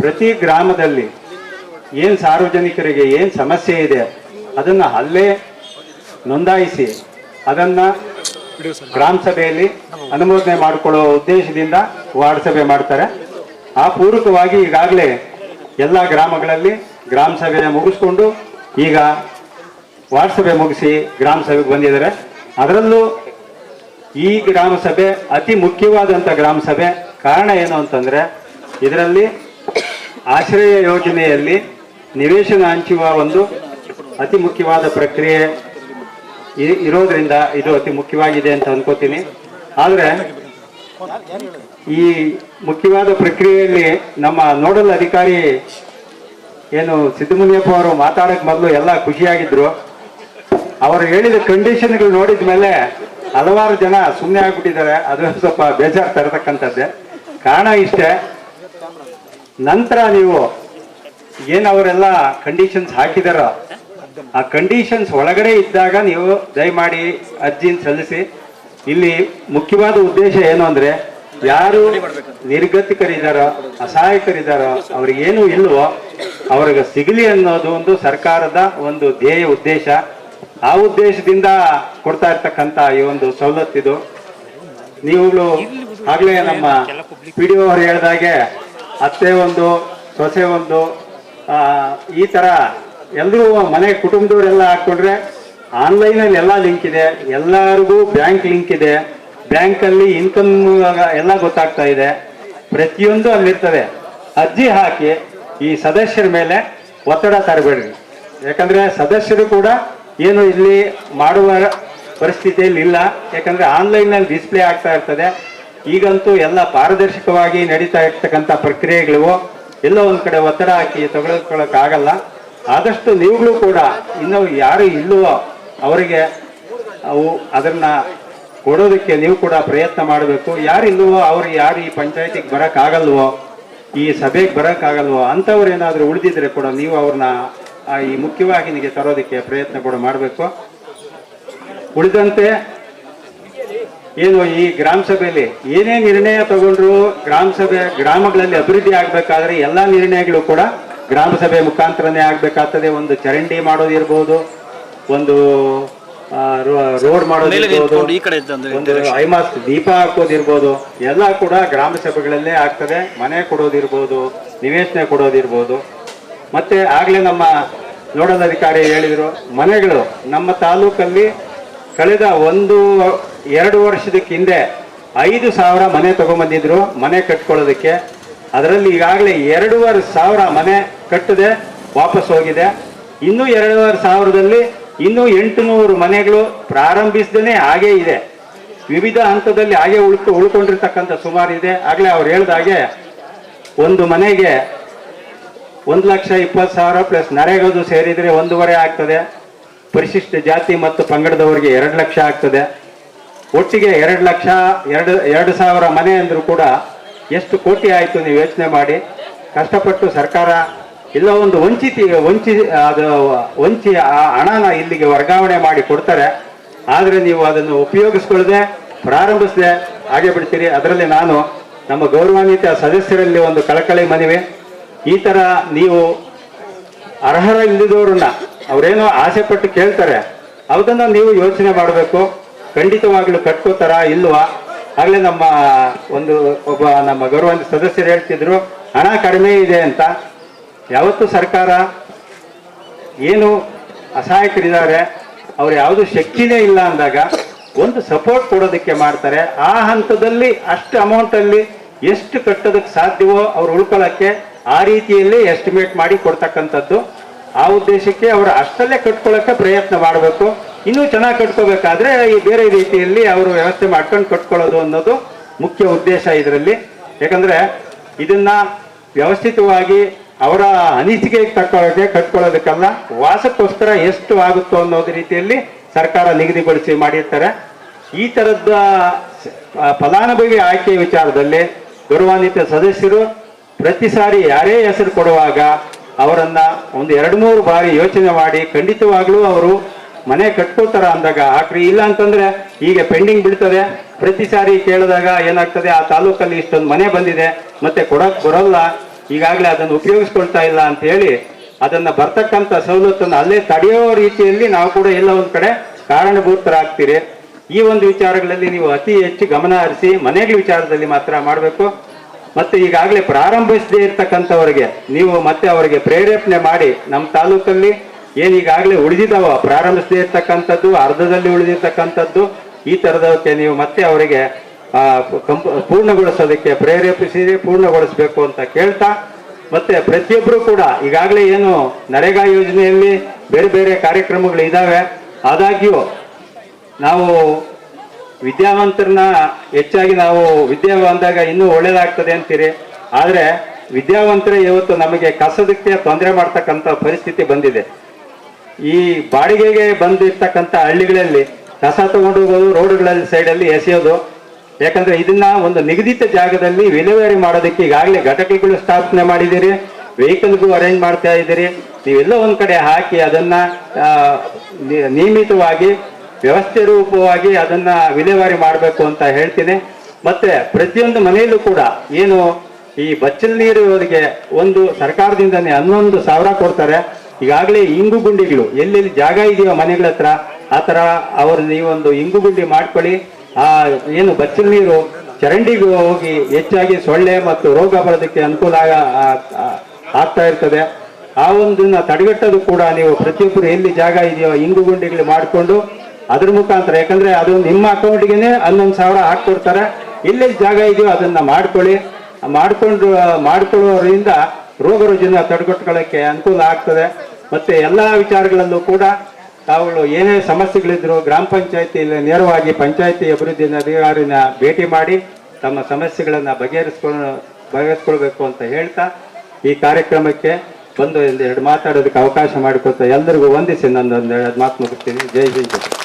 ಪ್ರತಿ ಗ್ರಾಮದಲ್ಲಿ ಏನು ಸಾರ್ವಜನಿಕರಿಗೆ ಏನು ಸಮಸ್ಯೆ ಇದೆ, ಅದನ್ನು ಅಲ್ಲೇ ನೋಂದಾಯಿಸಿ ಅದನ್ನು ಗ್ರಾಮ ಸಭೆಯಲ್ಲಿ ಅನುಮೋದನೆ ಮಾಡಿಕೊಳ್ಳುವ ಉದ್ದೇಶದಿಂದ ವಾರ್ಡ್ ಸಭೆ ಮಾಡ್ತಾರೆ. ಆ ಪೂರಕವಾಗಿ ಈಗಾಗಲೇ ಎಲ್ಲ ಗ್ರಾಮಗಳಲ್ಲಿ ಗ್ರಾಮ ಸಭೆ ಮುಗಿಸ್ಕೊಂಡು ಈಗ ವಾರ್ಡ್ ಸಭೆ ಮುಗಿಸಿ ಗ್ರಾಮ ಸಭೆಗೆ ಬಂದಿದ್ದಾರೆ. ಅದರಲ್ಲೂ ಈ ಗ್ರಾಮ ಸಭೆ ಅತಿ ಮುಖ್ಯವಾದಂಥ ಗ್ರಾಮ ಸಭೆ ಕಾರಣ ಏನು ಅಂತಂದರೆ, ಇದರಲ್ಲಿ ಆಶ್ರಯ ಯೋಜನೆಯಲ್ಲಿ ನಿವೇಶನ ಹಂಚುವ ಒಂದು ಅತಿ ಮುಖ್ಯವಾದ ಪ್ರಕ್ರಿಯೆ ಇರೋದ್ರಿಂದ ಇದು ಅತಿ ಮುಖ್ಯವಾಗಿದೆ ಅಂತ ಅನ್ಕೋತೀನಿ. ಆದರೆ ಈ ಮುಖ್ಯವಾದ ಪ್ರಕ್ರಿಯೆಯಲ್ಲಿ ನಮ್ಮ ನೋಡಲ್ ಅಧಿಕಾರಿ ಏನು ಸಿದ್ದಮುನಿಯಪ್ಪ ಅವರು ಮಾತಾಡಕ್ ಮೊದಲು ಎಲ್ಲ ಖುಷಿಯಾಗಿದ್ರು. ಅವರು ಹೇಳಿದ ಕಂಡೀಷನ್ಗಳು ನೋಡಿದ ಮೇಲೆ ಹಲವಾರು ಜನ ಸುಮ್ಮನೆ ಆಗ್ಬಿಟ್ಟಿದ್ದಾರೆ. ಅದು ಸ್ವಲ್ಪ ಬೇಜಾರು ತರತಕ್ಕಂಥದ್ದೇ. ಕಾರಣ ಇಷ್ಟೇ. ನಂತರ ನೀವು ಏನು ಅವರೆಲ್ಲ ಕಂಡೀಷನ್ಸ್ ಹಾಕಿದಾರೋ ಆ ಕಂಡೀಷನ್ಸ್ ಒಳಗಡೆ ಇದ್ದಾಗ ನೀವು ದಯಮಾಡಿ ಅರ್ಜಿನ ಸಲ್ಲಿಸಿ. ಇಲ್ಲಿ ಮುಖ್ಯವಾದ ಉದ್ದೇಶ ಏನು ಅಂದ್ರೆ ಯಾರು ನಿರ್ಗತಿಕರಿದ್ದಾರೋ ಅಸಹಾಯಕರಿದ್ದಾರೋ ಅವ್ರಿಗೇನು ಇಲ್ವೋ ಅವ್ರಿಗೆ ಸಿಗಲಿ ಅನ್ನೋದು ಒಂದು ಸರ್ಕಾರದ ಒಂದು ಧ್ಯೇಯ ಉದ್ದೇಶ. ಆ ಉದ್ದೇಶದಿಂದ ಕೊಡ್ತಾ ಇರ್ತಕ್ಕಂಥ ಈ ಒಂದು ಸವಲತ್ತಿದು ನೀವುಗಳು ಆಗ್ಲೇ ನಮ್ಮ ಪಿ ಡಿ ಅವರು ಹೇಳ್ದಾಗೆ ಅತ್ತೆ ಒಂದು, ಸೊಸೆ ಒಂದು ಈ ಥರ ಎಲ್ಲರೂ ಮನೆ ಕುಟುಂಬದವರೆಲ್ಲ ಹಾಕ್ಕೊಂಡ್ರೆ ಆನ್ಲೈನಲ್ಲಿ ಎಲ್ಲ ಲಿಂಕ್ ಇದೆ, ಎಲ್ಲರಿಗೂ ಬ್ಯಾಂಕ್ ಲಿಂಕ್ ಇದೆ, ಬ್ಯಾಂಕಲ್ಲಿ ಇನ್ಕಮ್ ಎಲ್ಲ ಗೊತ್ತಾಗ್ತಾ ಇದೆ. ಪ್ರತಿಯೊಂದು ಅಲ್ಲಿರ್ತದೆ ಅರ್ಜಿ ಹಾಕಿ ಈ ಸದಸ್ಯರ ಮೇಲೆ ಒತ್ತಡ ತರಬೇಡ್ರಿ. ಯಾಕಂದರೆ ಸದಸ್ಯರು ಕೂಡ ಏನು ಇಲ್ಲಿ ಮಾಡುವ ಪರಿಸ್ಥಿತಿಯಲ್ಲಿ ಇಲ್ಲ. ಯಾಕಂದರೆ ಆನ್ಲೈನಲ್ಲಿ ಡಿಸ್ಪ್ಲೇ ಆಗ್ತಾ ಇರ್ತದೆ. ಈಗಂತೂ ಎಲ್ಲ ಪಾರದರ್ಶಕವಾಗಿ ನಡೀತಾ ಇರ್ತಕ್ಕಂಥ ಪ್ರಕ್ರಿಯೆಗಳು ಎಲ್ಲೋ ಒಂದು ಕಡೆ ಒತ್ತಡ ಹಾಕಿ ಆಗಲ್ಲ ಆದಷ್ಟು ನೀವುಗಳು ಕೂಡ ಇನ್ನೂ ಯಾರು ಇಲ್ಲವೋ ಅವರಿಗೆ ಅವು ಅದನ್ನು ಕೊಡೋದಕ್ಕೆ ನೀವು ಕೂಡ ಪ್ರಯತ್ನ ಮಾಡಬೇಕು. ಯಾರು ಇಲ್ಲವೋ ಅವ್ರಿಗೆ ಯಾರು ಈ ಪಂಚಾಯತಿಗೆ ಬರೋಕ್ಕಾಗಲ್ವೋ, ಈ ಸಭೆಗೆ ಬರೋಕ್ಕಾಗಲ್ವೋ ಅಂಥವ್ರು ಏನಾದರೂ ಉಳಿದಿದ್ರೆ ಕೂಡ ನೀವು ಅವ್ರನ್ನ ಈ ಮುಖ್ಯವಾಹಿನಿಗೆ ತರೋದಕ್ಕೆ ಪ್ರಯತ್ನ ಕೂಡ ಮಾಡಬೇಕು. ಉಳಿದಂತೆ ಏನು ಈ ಗ್ರಾಮ ಸಭೆಯಲ್ಲಿ ಏನೇ ನಿರ್ಣಯ ತಗೊಂಡ್ರು ಗ್ರಾಮ ಸಭೆ ಗ್ರಾಮಗಳಲ್ಲಿ ಅಭಿವೃದ್ಧಿ ಆಗ್ಬೇಕಾದ್ರೆ ಎಲ್ಲಾ ನಿರ್ಣಯಗಳು ಕೂಡ ಗ್ರಾಮ ಸಭೆ ಮುಖಾಂತರನೇ ಆಗ್ಬೇಕಾಗ್ತದೆ. ಒಂದು ಚರಂಡಿ ಮಾಡೋದಿರ್ಬೋದು ಒಂದು ರೋಡ್ ಮಾಡೋದಿರ್ಬೋದು ಈ ಕಡೆ ಇದ್ದಂದ್ರೆ ಒಂದು ಐಮಾಸ್ ದೀಪ ಹಾಕೋದಿರ್ಬೋದು ಎಲ್ಲ ಕೂಡ ಗ್ರಾಮ ಸಭೆಗಳಲ್ಲೇ ಆಗ್ತದೆ. ಮನೆ ಕೊಡೋದಿರ್ಬೋದು ನಿವೇಶನ ಕೊಡೋದಿರ್ಬೋದು ಮತ್ತೆ ಆಗ್ಲೇ ನಮ್ಮ ನೋಡಲ್ ಅಧಿಕಾರಿ ಹೇಳಿದ್ರು ಮನೆಗಳು ನಮ್ಮ ತಾಲೂಕಲ್ಲಿ ಕಳೆದ ಒಂದು ಎರಡು ವರ್ಷದಕ್ಕೆ ಹಿಂದೆ ಐದು ಸಾವಿರ ಮನೆ ತೊಗೊಂಬಂದಿದ್ರು, ಮನೆ ಕಟ್ಕೊಳ್ಳೋದಕ್ಕೆ. ಅದರಲ್ಲಿ ಈಗಾಗಲೇ ಎರಡೂವರೆ ಸಾವಿರ ಮನೆ ಕಟ್ಟದೆ, ವಾಪಸ್ ಹೋಗಿದೆ. ಇನ್ನೂ ಎರಡೂವರೆ ಸಾವಿರದಲ್ಲಿ ಇನ್ನೂ ಎಂಟುನೂರು ಮನೆಗಳು ಪ್ರಾರಂಭಿಸದೇ ಹಾಗೇ ಇದೆ. ವಿವಿಧ ಹಂತದಲ್ಲಿ ಹಾಗೆ ಉಳ್ಕೊ, ಉಳ್ಕೊಂಡಿರ್ತಕ್ಕಂಥ ಸುಮಾರು ಇದೆ. ಆಗಲೇ ಅವ್ರು ಹೇಳ್ದಾಗೆ ಒಂದು ಮನೆಗೆ ಒಂದು ಲಕ್ಷ ಇಪ್ಪತ್ತು ಸಾವಿರ ಪ್ಲಸ್ ನರೇಗದು ಸೇರಿದರೆ ಒಂದೂವರೆ ಆಗ್ತದೆ. ಪರಿಶಿಷ್ಟ ಜಾತಿ ಮತ್ತು ಪಂಗಡದವರಿಗೆ ಎರಡು ಲಕ್ಷ ಆಗ್ತದೆ. ಒಟ್ಟಿಗೆ ಎರಡು ಲಕ್ಷ, ಎರಡು ಎರಡು ಸಾವಿರ ಮನೆ ಅಂದರೂ ಕೂಡ ಎಷ್ಟು ಕೋಟಿ ಆಯಿತು ನೀವು ಯೋಚನೆ ಮಾಡಿ. ಕಷ್ಟಪಟ್ಟು ಸರ್ಕಾರ ಇಲ್ಲ ಒಂದು ವಂಚಿತಿ, ವಂಚಿ, ಅದು ವಂಚಿ, ಆ ಹಣನ ಇಲ್ಲಿಗೆ ವರ್ಗಾವಣೆ ಮಾಡಿ ಕೊಡ್ತಾರೆ. ಆದರೆ ನೀವು ಅದನ್ನು ಉಪಯೋಗಿಸ್ಕೊಳ್ಳದೆ ಪ್ರಾರಂಭಿಸದೆ, ಹಾಗೆ ಬಿಡ್ತೀರಿ. ಅದರಲ್ಲಿ ನಾನು ನಮ್ಮ ಗೌರವಾನ್ವಿತ ಸದಸ್ಯರಲ್ಲಿ ಒಂದು ಕಳಕಳಿ ಮನವಿ. ಈ ಥರ ನೀವು ಅರ್ಹರ ಇಲ್ಲದವ್ರನ್ನ ಅವರೇನೋ ಆಸೆ ಪಟ್ಟು ಕೇಳ್ತಾರೆ. ಅದನ್ನು ನೀವು ಯೋಚನೆ ಮಾಡಬೇಕು. ಖಂಡಿತವಾಗ್ಲೂ ಕಟ್ಕೋತಾರ ಇಲ್ವಾ? ಆಗ್ಲೇ ನಮ್ಮ ಒಂದು ಒಬ್ಬ ನಮ್ಮ ಗೌರವಾನ್ವಿತ ಸದಸ್ಯರು ಹೇಳ್ತಿದ್ರು, ಹಣ ಕಡಿಮೆ ಇದೆ ಅಂತ. ಯಾವತ್ತು ಸರ್ಕಾರ ಏನು ಅಸಹಾಯಕರಿದ್ದಾರೆ, ಅವ್ರು ಯಾವುದು ಶಕ್ತಿನೇ ಇಲ್ಲ ಅಂದಾಗ ಒಂದು ಸಪೋರ್ಟ್ ಕೊಡೋದಕ್ಕೆ ಮಾಡ್ತಾರೆ. ಆ ಹಂತದಲ್ಲಿ ಅಷ್ಟು ಅಮೌಂಟಲ್ಲಿ ಎಷ್ಟು ಕಟ್ಟೋದಕ್ಕೆ ಸಾಧ್ಯವೋ ಅವ್ರು ಉಳ್ಕೊಳ್ಳೋಕ್ಕೆ ಆ ರೀತಿಯಲ್ಲಿ ಎಸ್ಟಿಮೇಟ್ ಮಾಡಿ ಕೊಡ್ತಕ್ಕಂಥದ್ದು. ಆ ಉದ್ದೇಶಕ್ಕೆ ಅವರು ಅಷ್ಟಲ್ಲೇ ಕಟ್ಕೊಳ್ಳೋಕ್ಕೆ ಪ್ರಯತ್ನ ಮಾಡಬೇಕು. ಇನ್ನೂ ಚೆನ್ನಾಗಿ ಕಟ್ಕೋಬೇಕಾದ್ರೆ ಈ ಬೇರೆ ರೀತಿಯಲ್ಲಿ ಅವರು ವ್ಯವಸ್ಥೆ ಮಾಡ್ಕೊಂಡು ಕಟ್ಕೊಳ್ಳೋದು ಅನ್ನೋದು ಮುಖ್ಯ ಉದ್ದೇಶ ಇದರಲ್ಲಿ. ಯಾಕಂದ್ರೆ ಇದನ್ನ ವ್ಯವಸ್ಥಿತವಾಗಿ ಅವರ ಅನಿಸಿಕೆಗೆ ತಕ್ಕೊಳ್ಳೋಕೆ ಕಟ್ಕೊಳ್ಳೋದಕ್ಕಲ್ಲ ವಾಸಕ್ಕೋಸ್ಕರ ಎಷ್ಟು ಆಗುತ್ತೋ ಅನ್ನೋದು ರೀತಿಯಲ್ಲಿ ಸರ್ಕಾರ ನಿಗದಿಗೊಳಿಸಿ ಮಾಡಿರ್ತಾರೆ. ಈ ತರದ ಆ, ಫಲಾನುಭವಿ ಆಯ್ಕೆ ವಿಚಾರದಲ್ಲಿ ಗೌರವಾನ್ವಿತ ಸದಸ್ಯರು ಪ್ರತಿ ಸಾರಿ ಯಾರೇ ಹೆಸರು ಕೊಡುವಾಗ ಅವರನ್ನು ಒಂದು ಎರಡು ಮೂರು ಬಾರಿ ಯೋಚನೆ ಮಾಡಿ ಖಂಡಿತವಾಗ್ಲೂ ಅವರು ಮನೆ ಕಟ್ಕೋತಾರ ಅಂದಾಗ ಆಕ್ರಿ ಇಲ್ಲ ಅಂತಂದ್ರೆ ಈಗ ಪೆಂಡಿಂಗ್ ಬಿಡ್ತದೆ ಪ್ರತಿ ಸಾರಿ ಕೇಳಿದಾಗ ಏನಾಗ್ತದೆ? ಆ ತಾಲೂಕಲ್ಲಿ ಇಷ್ಟೊಂದು ಮನೆ ಬಂದಿದೆ. ಮತ್ತೆ ಕೊಡಕ್ ಬರೋಲ್ಲ. ಈಗಾಗಲೇ ಅದನ್ನು ಉಪಯೋಗಿಸ್ಕೊಳ್ತಾ ಇಲ್ಲ ಅಂತ ಹೇಳಿ ಅದನ್ನ ಬರ್ತಕ್ಕಂಥ ಸವಲತ್ತನ್ನು ಅಲ್ಲೇ ತಡೆಯೋ ರೀತಿಯಲ್ಲಿ ನಾವು ಕೂಡ ಎಲ್ಲ ಒಂದ್ ಕಡೆ ಕಾರಣಭೂತರಾಗ್ತೀರಿ. ಈ ಒಂದು ವಿಚಾರಗಳಲ್ಲಿ ನೀವು ಅತಿ ಹೆಚ್ಚು ಗಮನ ಹರಿಸಿ ಮನೆಗೆ ವಿಚಾರದಲ್ಲಿ ಮಾತ್ರ ಮಾಡಬೇಕು. ಮತ್ತೆ ಈಗಾಗಲೇ ಪ್ರಾರಂಭಿಸದೇ ಇರ್ತಕ್ಕಂಥವರಿಗೆ ನೀವು ಮತ್ತೆ ಅವರಿಗೆ ಪ್ರೇರೇಪಣೆ ಮಾಡಿ ನಮ್ಮ ತಾಲೂಕಲ್ಲಿ ಏನ್ ಈಗಾಗಲೇ ಉಳಿದಿದ್ದಾವ ಪ್ರಾರಂಭಿಸದೇ ಇರ್ತಕ್ಕಂಥದ್ದು ಅರ್ಧದಲ್ಲಿ ಉಳಿದಿರ್ತಕ್ಕಂಥದ್ದು, ಈ ಥರದಕ್ಕೆ ನೀವು ಮತ್ತೆ ಅವರಿಗೆ ಪೂರ್ಣಗೊಳಿಸೋದಕ್ಕೆ ಪ್ರೇರೇಪಿಸಿ ಪೂರ್ಣಗೊಳಿಸಬೇಕು ಅಂತ ಕೇಳ್ತಾ, ಮತ್ತೆ ಪ್ರತಿಯೊಬ್ಬರು ಕೂಡ ಈಗಾಗಲೇ ಏನು ನರೇಗಾ ಯೋಜನೆಯಲ್ಲಿ ಬೇರೆ ಬೇರೆ ಕಾರ್ಯಕ್ರಮಗಳು ಇದಾವೆ, ಆದಾಗ್ಯೂ ನಾವು ವಿದ್ಯಾವಂತರನ್ನ ಹೆಚ್ಚಾಗಿ ನಾವು ವಿದ್ಯೆ ಬಂದಾಗ ಇನ್ನೂ ಒಳ್ಳೇದಾಗ್ತದೆ ಅಂತೀರಿ. ಆದರೆ ವಿದ್ಯಾವಂತರೇ ಇವತ್ತು ನಮಗೆ ಕಸದಕ್ಕೆ ತೊಂದರೆ ಮಾಡ್ತಕ್ಕಂಥ ಪರಿಸ್ಥಿತಿ ಬಂದಿದೆ. ಈ ಬಾಡಿಗೆಗೆ ಬಂದಿರ್ತಕ್ಕಂಥ ಹಳ್ಳಿಗಳಲ್ಲಿ ಕಸ ತಗೊಂಡು ಹೋಗೋದು ರೋಡ್ಗಳಲ್ಲಿ ಸೈಡಲ್ಲಿ ಎಸೆಯೋದು. ಯಾಕಂದ್ರೆ ಇದನ್ನ ಒಂದು ನಿಗದಿತ ಜಾಗದಲ್ಲಿ ವಿಲೇವಾರಿ ಮಾಡೋದಕ್ಕೆ ಈಗಾಗಲೇ ಘಟಕಗಳು ಸ್ಥಾಪನೆ ಮಾಡಿದ್ದೀರಿ ವೆಹಿಕಲ್ಗೂ ಅರೇಂಜ್ ಮಾಡ್ತಾ ಇದ್ದೀರಿ. ನೀವೆಲ್ಲ ಒಂದು ಕಡೆ ಹಾಕಿ ಅದನ್ನ ನಿಯಮಿತವಾಗಿ, ವ್ಯವಸ್ಥೆ ರೂಪವಾಗಿ ಅದನ್ನ ವಿಲೇವಾರಿ ಮಾಡಬೇಕು ಅಂತ ಹೇಳ್ತೀನಿ. ಮತ್ತೆ ಪ್ರತಿಯೊಂದು ಮನೆಯಲ್ಲೂ ಕೂಡ ಏನು ಈ ಬಚ್ಚಲ್ ನೀರಿಗೆ ಒಂದು ಸರ್ಕಾರದಿಂದನೇ ಹನ್ನೊಂದು ಸಾವಿರ ಕೊಡ್ತಾರೆ. ಈಗಾಗಲೇ ಇಂಗು ಗುಂಡಿಗಳು ಎಲ್ಲೆಲ್ಲಿ ಜಾಗ ಇದೆಯೋ ಮನೆಗಳ ಹತ್ರ, ಆ ಥರ ಅವರು ನೀವೊಂದು ಇಂಗು ಗುಂಡಿ ಮಾಡ್ಕೊಳ್ಳಿ. ಆ, ಏನು ಬಚ್ಚಲು ನೀರು ಚರಂಡಿಗೆ ಹೋಗಿ ಹೆಚ್ಚಾಗಿ ಸೊಳ್ಳೆ ಮತ್ತು ರೋಗ ಬರೋದಕ್ಕೆ ಅನುಕೂಲ ಆಗ- ಆಗ್ತಾ ಇರ್ತದೆ. ಆ ಒಂದನ್ನ ತಡೆಗಟ್ಟೋದು ಕೂಡ ನೀವು ಪ್ರತಿಯೊಬ್ಬರು ಎಲ್ಲಿ ಜಾಗ ಇದೆಯೋ ಇಂಗು ಗುಂಡಿಗಳು ಮಾಡಿಕೊಂಡು ಅದ್ರ ಮುಖಾಂತರ, ಯಾಕಂದ್ರೆ ಅದು ನಿಮ್ಮ ಅಕೌಂಟ್ಗೆನೆ ಹನ್ನೊಂದು ಸಾವಿರ ಹಾಕ್ಕೊಡ್ತಾರೆ. ಎಲ್ಲೆಲ್ಲಿ ಜಾಗ ಇದೆಯೋ ಅದನ್ನ ಮಾಡ್ಕೊಳ್ಳಿ. ಮಾಡಿಕೊಂಡು ಮಾಡ್ಕೊಳ್ಳೋದ್ರಿಂದ ರೋಗ ರುಜಿನ ತಡೆಗಟ್ಕೊಳ್ಳೋಕ್ಕೆ ಅನುಕೂಲ ಆಗ್ತದೆ. ಮತ್ತೆ ಎಲ್ಲ ವಿಚಾರಗಳಲ್ಲೂ ಕೂಡ ತಾವುಗಳು ಏನೇ ಸಮಸ್ಯೆಗಳಿದ್ರು ಗ್ರಾಮ ಪಂಚಾಯತಿಯಲ್ಲಿ ನೇರವಾಗಿ ಪಂಚಾಯತಿ ಅಭಿವೃದ್ಧಿ ಅಧಿಕಾರಿನ ಭೇಟಿ ಮಾಡಿ ತಮ್ಮ ಸಮಸ್ಯೆಗಳನ್ನು ಬಗೆಹರಿಸ್ಕೊಂಡು ಬಗೆಹರಿಸ್ಕೊಳ್ಬೇಕು ಅಂತ ಹೇಳ್ತಾ ಈ ಕಾರ್ಯಕ್ರಮಕ್ಕೆ ಬಂದು ಎರಡು ಮಾತಾಡೋದಕ್ಕೆ ಅವಕಾಶ ಮಾಡಿಕೊಡ್ತಾ ಎಲ್ಲರಿಗೂ ವಂದಿಸಿ ನಂದೊಂದು ಎರಡು ಮಾತು ಮುಗಿಸ್ತೀನಿ. ಜೈ ಜೈ ಜೈ